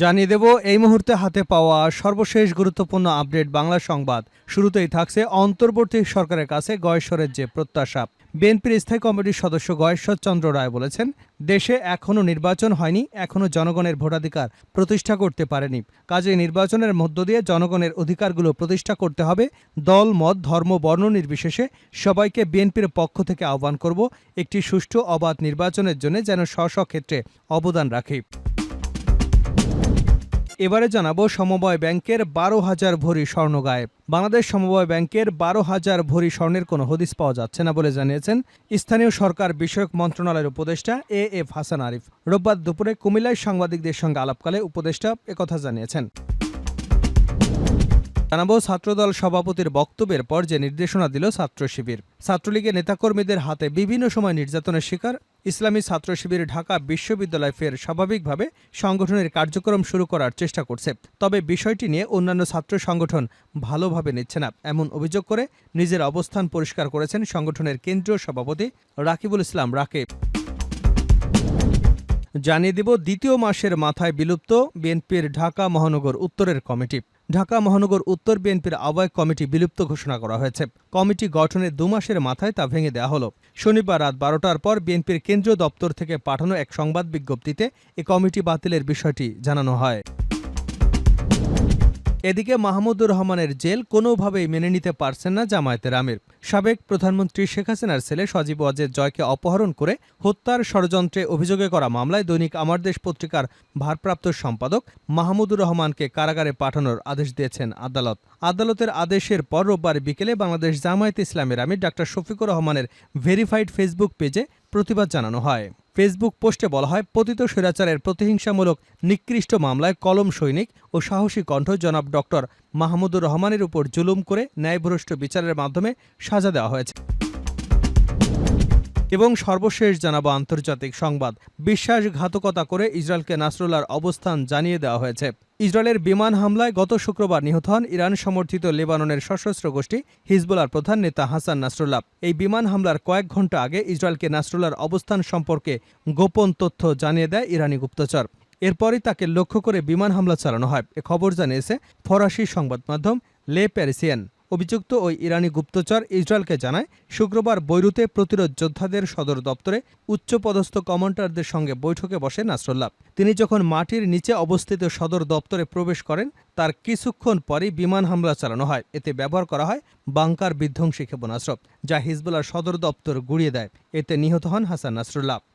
জানিয়ে দেব, এই মুহূর্তে হাতে পাওয়া সর্বশেষ গুরুত্বপূর্ণ আপডেট বাংলা সংবাদ। শুরুতেই থাকছে অন্তর্বর্তী সরকারের কাছে গয়েশ্বরের যে প্রত্যাশা। বিএনপির স্থায়ী কমিটির সদস্য গয়েশ্বর চন্দ্র রায় বলেছেন, দেশে এখনও নির্বাচন হয়নি, এখনও জনগণের ভোটাধিকার প্রতিষ্ঠা করতে পারেনি। কাজে নির্বাচনের মধ্য দিয়ে জনগণের অধিকারগুলো প্রতিষ্ঠা করতে হবে। দল, মত, ধর্ম, বর্ণ নির্বিশেষে সবাইকে বিএনপির পক্ষ থেকে আহ্বান করব, একটি সুষ্ঠু, অবাধ নির্বাচনের জন্য যেন স্ব ক্ষেত্রে অবদান রাখে। এবারে জানাব সমবায় ব্যাংকের বারো হাজার ভরি স্বর্ণ গায়েব। বাংলাদেশ সমবায় ব্যাংকের বারো হাজার ভরি স্বর্ণের কোনো হদিস পাওয়া যাচ্ছে না বলে জানিয়েছেন স্থানীয় সরকার বিষয়ক মন্ত্রণালয়ের উপদেষ্টা এ এফ হাসান আরিফ। রোববার দুপুরে কুমিল্লায় সাংবাদিকদের সঙ্গে আলাপকালে উপদেষ্টা একথা জানিয়েছেন। জানাব ছাত্রদল সভাপতির বক্তব্যের পর যে নির্দেশনা দিল ছাত্র শিবির। ছাত্রলীগের নেতাকর্মীদের হাতে বিভিন্ন সময় নির্যাতনের শিকার। ইসলামী ছাত্র শিবির ঢাকা বিশ্ববিদ্যালয় ফের স্বাভাবিকভাবে সংগঠনের কার্যক্রম শুরু করার চেষ্টা করছে। তবে বিষয়টি নিয়ে অন্যান্য ছাত্র সংগঠন ভালোভাবে নিচ্ছে না, এমন অভিযোগ করে নিজের অবস্থান পরিষ্কার করেছেন সংগঠনের কেন্দ্রীয় সভাপতি রাকিবুল ইসলাম রাকিব। জানিয়ে দিব, দ্বিতীয় মাসের মাথায় বিলুপ্ত বিএনপির ঢাকা মহানগর উত্তরের কমিটি। ঢাকা মহানগর উত্তর বিএনপির আহ্বায়ক কমিটি বিলুপ্ত ঘোষণা করা হয়েছে। কমিটি গঠনের দু মাসের মাথায় তা ভেঙে দেওয়া হলো। শনিবার রাত বারোটার পর বিএনপির কেন্দ্রীয় দপ্তর থেকে পাঠানো এক সংবাদ বিজ্ঞপ্তিতে এ কমিটি বাতিলের বিষয়টি জানানো হয়। এদিকে মাহমুদুর রহমানের জেল কোনোভাবেই মেনে নিতে পারছেন না জামায়াতের আমির। সাবেক প্রধানমন্ত্রী শেখ হাসিনার ছেলে সজীব ওয়াজেদ জয়কে অপহরণ করে হত্যার ষড়যন্ত্রে অভিযোগে করা মামলায় দৈনিক আমার দেশ পত্রিকার ভারপ্রাপ্ত সম্পাদক মাহমুদুর রহমানকে কারাগারে পাঠানোর আদেশ দিয়েছেন আদালত। আদালতের আদেশের পর রোববার বিকেলে বাংলাদেশ জামায়াত ইসলামের আমির ডাক্তার শফিকুর রহমানের ভেরিফাইড ফেসবুক পেজে প্রতিবাদ জানানো হয়। ফেসবুক পোস্টে বলা হয়, পতিত স্বৈরাচারের প্রতিহিংসামূলক নিকৃষ্ট মামলায় কলম সৈনিক ও সাহসী কণ্ঠ জনাব ডক্টর মাহমুদুর রহমানের উপর জুলুম করে ন্যায়ভ্রষ্ট বিচারের মাধ্যমে সাজা দেওয়া হয়েছে। এবং সর্বশেষ জানাব আন্তর্জাতিক সংবাদ। বিশ্বাসঘাতকতা করে ইসরায়েলকে নাসরুল্লাহর অবস্থান জানিয়ে দেওয়া হয়েছে। ইসরায়েলের বিমান হামলায় গত শুক্রবার নিহত হন ইরান সমর্থিত লেবাননের সশস্ত্র গোষ্ঠী হিজবুলার প্রধান নেতা হাসান নাসরুল্লাহ। এই বিমান হামলার কয়েক ঘণ্টা আগে ইসরায়েলকে নাসরুল্লাহর অবস্থান সম্পর্কে গোপন তথ্য জানিয়ে দেয় ইরানি গুপ্তচর। এরপরই তাকে লক্ষ্য করে বিমান হামলা চালানো হয়। এ খবর জানিয়েছে ফরাসি সংবাদ মাধ্যম লে প্যারিসিয়ান অভিযুক্ত ওই ইরানি গুপ্তচর ইসরায়েলকে জানায়, শুক্রবার বৈরুতে প্রতিরোধ যোদ্ধাদের সদর দপ্তরে উচ্চপদস্থ কমান্ডারদের সঙ্গে বৈঠকে বসে নাসরুল্লাহ। তিনি যখন মাটির নিচে অবস্থিত সদর দপ্তরে প্রবেশ করেন, তার কিছুক্ষণ পরই বিমান হামলা চালানো হয়। এতে ব্যবহার করা হয় বাংকার বিধ্বংসী ক্ষেপণাস্ত্র, যা হিজবুল্লার সদর দপ্তর গুড়িয়ে দেয়। এতে নিহত হন হাসান নাসরুল্লাহ।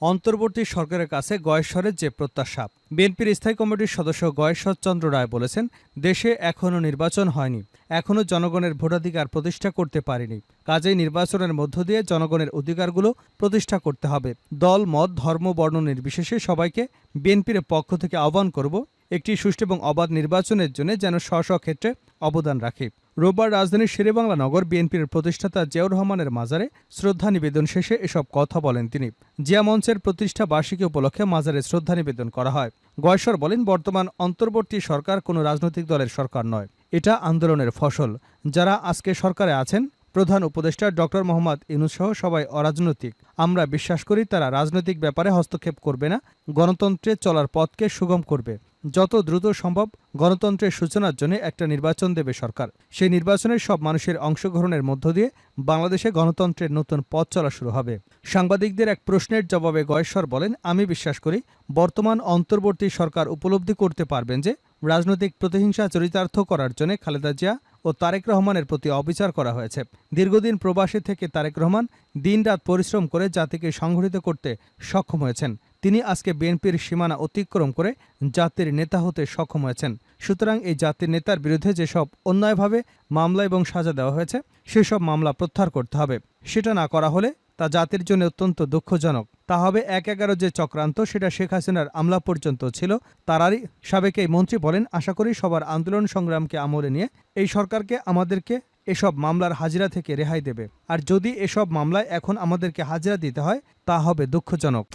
অন্তর্বর্তী সরকারের কাছে গয়েশ্বরের যে প্রত্যাশা। বিএনপির স্থায়ী কমিটির সদস্য গয়েশ্বর চন্দ্র রায় বলেছেন, দেশে এখনও নির্বাচন হয়নি। এখনও জনগণের ভোটাধিকার প্রতিষ্ঠা করতে পারেনি। কাজেই নির্বাচনের মধ্য দিয়ে জনগণের অধিকারগুলো প্রতিষ্ঠা করতে হবে। দল, মত, ধর্ম, বর্ণ নির্বিশেষে সবাইকে বিএনপির পক্ষ থেকে আহ্বান করব, একটি সুষ্ঠু এবং অবাধ নির্বাচনের জন্য যেন স্ব স্ব ক্ষেত্রে অবদান রাখে। রোববার রাজধানীর শেরেবাংলা নগর বিএনপির প্রতিষ্ঠাতা জিয়াউর রহমানের মাজারে শ্রদ্ধা নিবেদন শেষে এসব কথা বলেন তিনি। জিয়া মঞ্চের প্রতিষ্ঠা বার্ষিকী উপলক্ষে মাজারে শ্রদ্ধা নিবেদন করা হয়। গয়েশ্বর বলেন, বর্তমান অন্তর্বর্তী সরকার কোনো রাজনৈতিক দলের সরকার নয়। এটা আন্দোলনের ফসল। যারা আজকে সরকারে আছেন, প্রধান উপদেষ্টা ডক্টর মোহাম্মদ ইনুস সহ সবাই অরাজনৈতিক। আমরা বিশ্বাস করি তারা রাজনৈতিক ব্যাপারে হস্তক্ষেপ করবে না, গণতন্ত্রে চলার পথকে সুগম করবে। যত দ্রুত সম্ভব গণতন্ত্রের সূচনার জন্য একটা নির্বাচন দেবে সরকার। সেই নির্বাচনের সব মানুষের অংশগ্রহণের মধ্য দিয়ে বাংলাদেশে গণতন্ত্রের নতুন পথ চলা শুরু হবে। সাংবাদিকদের এক প্রশ্নের জবাবে গয়েশ্বর বলেন, আমি বিশ্বাস করি বর্তমান অন্তর্বর্তী সরকার উপলব্ধি করতে পারবেন যে রাজনৈতিক প্রতিহিংসা চরিতার্থ করার জন্য খালেদা জিয়া ও তারেক রহমানের প্রতি অবিচার করা হয়েছে। দীর্ঘদিন প্রবাসী থেকে তারেক রহমান দিনরাত পরিশ্রম করে জাতিকে সংগঠিত করতে সক্ষম হয়েছেন। তিনি আজকে বিএনপির সীমানা অতিক্রম করে জাতির নেতা হতে সক্ষম হয়েছেন। সুতরাং এই জাতির নেতার বিরুদ্ধে যেসব অন্যায়ভাবে মামলা এবং সাজা দেওয়া হয়েছে, সেসব মামলা প্রত্যাহার করতে হবে। সেটা না করা হলে তা জাতির জন্য অত্যন্ত দুঃখজনক। তা হবে এক এগারো যে চক্রান্ত, সেটা শেখ হাসিনার আমলা পর্যন্ত ছিল। তারারই সাবেক এই মন্ত্রী বলেন, আশা করি সবার আন্দোলন সংগ্রামকে আমলে নিয়ে এই সরকারকে আমাদেরকে এসব মামলার হাজিরা থেকে রেহাই দেবে। আর যদি এসব মামলায় এখন আমাদেরকে হাজিরা দিতে হয়, তা হবে দুঃখজনক।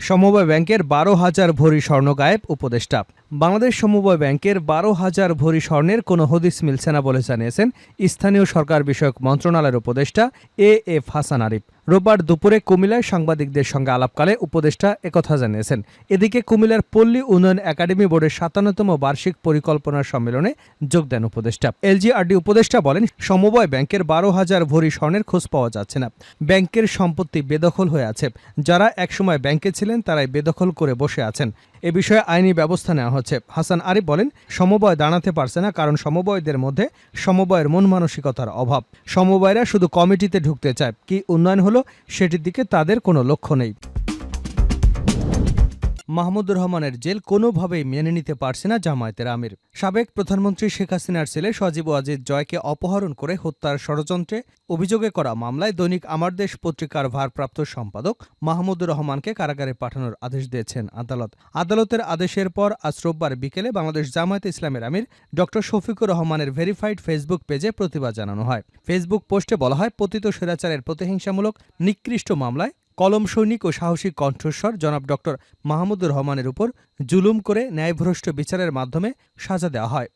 সমবায় ব্যাংকের বারো হাজার ভরি স্বর্ণ গায়েব উপদেষ্টা। বাংলাদেশ সমবায় ব্যাংকের বারো হাজার ভরি স্বর্ণের কোনো হদিস মিলছে না বলে জানিয়েছেন স্থানীয় সরকার বিষয়ক মন্ত্রণালয়ের উপদেষ্টা এ এফ হাসান আরিফ। রোববার দুপুরে কুমিল্লায় সাংবাদিকদের সঙ্গে আলাপকালে উপদেষ্টা একথা জানিয়েছেন। এদিকে কুমিল্লার পল্লী উন্নয়ন একাডেমি বোর্ডের সাতান্নতম বার্ষিক পরিকল্পনা সম্মেলনে যোগ দেন উপদেষ্টা। এলজিআরডি উপদেষ্টা বলেন, সমবায় ব্যাংকের বারো হাজার ভরি স্বর্ণের খোঁজ পাওয়া যাচ্ছে না। ব্যাংকের সম্পত্তি বেদখল হয়ে আছে। যারা একসময় ব্যাংকে ছিলেন, তারাই বেদখল করে বসে আছেন। এ বিষয়ে আইনি ব্যবস্থা নেওয়া হচ্ছে। হাসান আরিফ বলেন, সমবয় দাঁড়াতে পারছে না কারণ সমবয়দের মধ্যে সমবয়ের মন মানসিকতার অভাব। সমবায়রা শুধু কমিটিতে ঢুকতে চায়। কি উন্নয়ন হলো সেটির দিকে তাদের কোনো লক্ষ্য নেই। মাহমুদুর রহমানের জেল কোনোভাবেই মেনে নিতে পারছে না জামায়াতের আমির। সাবেক প্রধানমন্ত্রী শেখ হাসিনার ছেলে সজীব ওয়াজিদ জয়কে অপহরণ করে হত্যার ষড়যন্ত্রে অভিযোগে করা মামলায় দৈনিক আমার দেশ পত্রিকার ভারপ্রাপ্ত সম্পাদক মাহমুদুর রহমানকে কারাগারে পাঠানোর আদেশ দিয়েছেন আদালত। আদালতের আদেশের পর আজ রোববার বিকেলে বাংলাদেশ জামায়াতে ইসলামের আমির ড. শফিকুর রহমানের ভেরিফাইড ফেসবুক পেজে প্রতিবাদ জানানো হয়। ফেসবুক পোস্টে বলা হয়, পতিত স্বৈরাচারের প্রতিহিংসামূলক নিকৃষ্ট মামলায় কলম সৈনিক ও সাহসী কণ্ঠস্বর জনাব ডক্টর মাহমুদুর রহমানের উপর জুলুম করে ন্যায়ভ্রষ্ট বিচারের মাধ্যমে সাজা দেওয়া হয়।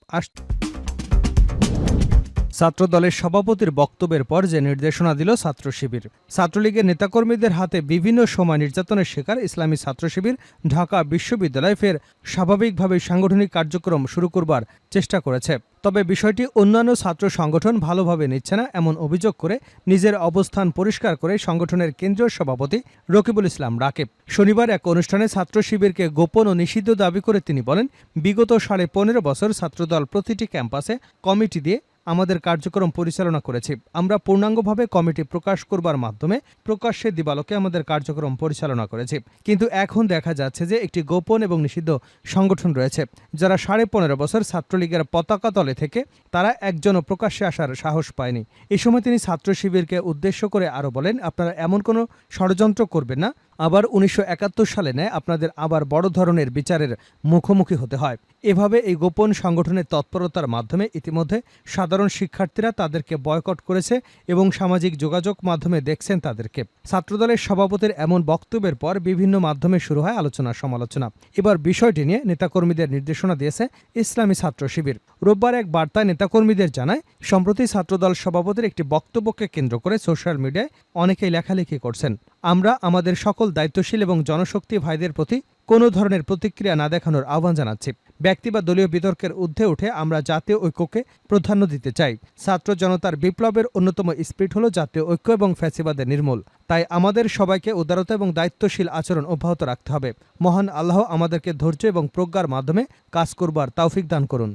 আস- ছাত্রদলের সভাপতির বক্তব্যের পর যে নির্দেশনা দিল ছাত্র শিবির ছাত্রলীগের নেতাকর্মীদের হাতে বিভিন্ন সময় নির্যাতনের শিকার ইসলামী ছাত্র শিবির ঢাকা বিশ্ববিদ্যালয় ফের স্বাভাবিকভাবে সাংগঠনিক কার্যক্রম শুরু করবার চেষ্টা করেছে। তবে বিষয়টি অন্যান্য ছাত্র সংগঠন ভালোভাবে নিচ্ছে না এমন অভিযোগ করে নিজের অবস্থান পরিষ্কার করে সংগঠনের কেন্দ্রীয় সভাপতি রকিবুল ইসলাম রাকেব। শনিবার এক অনুষ্ঠানে ছাত্র শিবিরকে গোপন ও নিষিদ্ধ দাবি করে তিনি বলেন, বিগত সাড়ে পনেরো বছর ছাত্রদল প্রতিটি ক্যাম্পাসে কমিটি দিয়ে আমাদের কার্যক্রম পরিচালনা করেছি। আমরা পূর্ণাঙ্গভাবে কমিটি প্রকাশ করবার মাধ্যমে প্রকাশ্যে দিবালোকে আমাদের কার্যক্রম পরিচালনা করেছি। কিন্তু এখন দেখা যাচ্ছে যে একটি গোপন এবং নিষিদ্ধ সংগঠন রয়েছে, যারা সাড়ে পনেরো বছর ছাত্রলীগের পতাকা তলে থেকে তারা একজনও প্রকাশ্যে আসার সাহস পায়নি। এ সময় তিনি ছাত্র শিবিরকে উদ্দেশ্য করে আরও বলেন, আপনারা এমন কোনো ষড়যন্ত্র করবেন না আবার উনিশশো একাত্তর সালে নেয় আপনাদের আবার বড় ধরনের বিচারের মুখোমুখি হতে হয়। এভাবে এই গোপন সংগঠনের তৎপরতার মাধ্যমে ইতিমধ্যে সাধারণ শিক্ষার্থীরা তাদেরকে বয়কট করেছে এবং সামাজিক যোগাযোগ মাধ্যমে দেখছেন তাদেরকে। ছাত্রদলের সভাপতির এমন বক্তব্যের পর বিভিন্ন মাধ্যমে শুরু হয় আলোচনা সমালোচনা। এবার বিষয়টি নিয়ে নেতাকর্মীদের নির্দেশনা দিয়েছে ইসলামী ছাত্র শিবির। রোববার এক বার্তায় নেতাকর্মীদের জানায়, সম্প্রতি ছাত্রদল সভাপতির একটি বক্তব্যকে কেন্দ্র করে সোশ্যাল মিডিয়ায় অনেকেই লেখালেখি করছেন। আমরা আমাদের সকল দায়িত্বশীল এবং জনশক্তি ভাইদের প্রতি কোনো ধরনের প্রতিক্রিয়া না দেখানোর আহ্বান জানাচ্ছি। ব্যক্তি বা দলীয় বিতর্কের ঊর্ধ্বে উঠে আমরা জাতীয় ঐক্যকে প্রাধান্য দিতে চাই। ছাত্র জনতার বিপ্লবের অন্যতম স্পিরিট হল জাতীয় ঐক্য এবং ফ্যাসিবাদের নির্মূল। তাই আমাদের সবাইকে উদারতা এবং দায়িত্বশীল আচরণ অব্যাহত রাখতে হবে। মহান আল্লাহ আমাদেরকে ধৈর্য এবং প্রজ্ঞার মাধ্যমে কাজ করবার তাওফিক দান করুন।